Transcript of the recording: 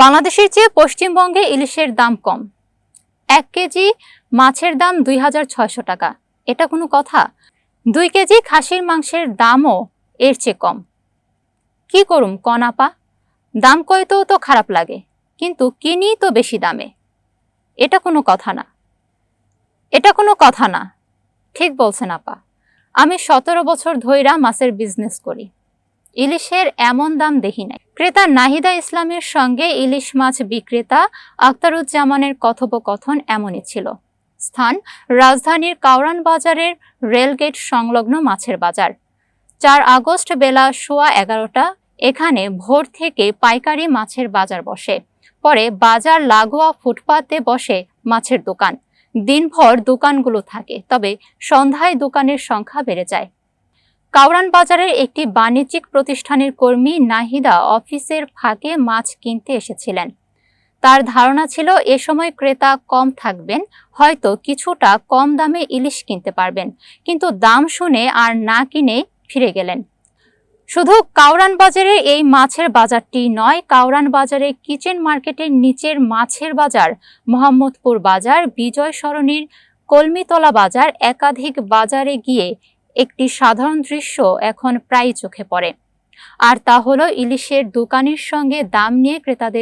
বাংলাদেশের চেয়ে পশ্চিমবঙ্গে ইলিশের দাম কম। এক কেজি মাছের দাম দুই হাজার ছয়শো টাকা। এটা কোনো কথা? দুই কেজি খাসির মাংসের দামও এর চেয়ে কম। কি করুম, কনাপা? দাম কয়তেও তো খারাপ লাগে, কিন্তু কিনি তো বেশি দামে। এটা কোনো কথা না। এটা কোনো কথা না। ঠিক বলছেন আপা। আমি সতেরো বছর ধইরা মাছের বিজনেস করি। ইলিশের এমন দাম দেখি নাই। ক্রেতা নাহিদা ইসলামের সঙ্গে ইলিশ মাছ বিক্রেতা আখতারুজ্জামানের কথোপকথন এমনই ছিল। স্থান, রাজধানীর কাউরান বাজারের রেলগেট সংলগ্ন মাছের বাজার। চার আগস্ট বেলা সোয়া এগারোটা, এখানে ভোর থেকে পাইকারি মাছের বাজার বসে। পরে বাজার লাগোয়া ফুটপাতে বসে মাছের দোকান। দিনভর দোকানগুলো থাকে, তবে সন্ধ্যায় দোকানের সংখ্যা বেড়ে যায়। কাউরান বাজারের একটি বাণিজ্যিক প্রতিষ্ঠানের কর্মী নাহিদা অফিসের ফাঁকে মাছ কিনতে এসেছিলেন। তার ধারণা ছিল, এ সময় ক্রেতা কম থাকবেন, হয়তো কিছুটা কম দামে ইলিশ কিনতে পারবেন। কিন্তু দাম শুনে আর না কিনে ফিরে গেলেন। শুধু কাউরান বাজারে এই মাছের বাজারটি নয়, কাউরান বাজারে কিচেন মার্কেটের নিচের মাছের বাজার, মোহাম্মদপুর বাজার, বিজয় সরণির কলমিতলা বাজার, একাধিক বাজারে গিয়ে একটি সাধারণ দৃশ্য এখন প্রায় চোখে পড়ে। আর তা হলো ইলিশের দোকানের সঙ্গে দাম নিয়ে ক্রেতাদের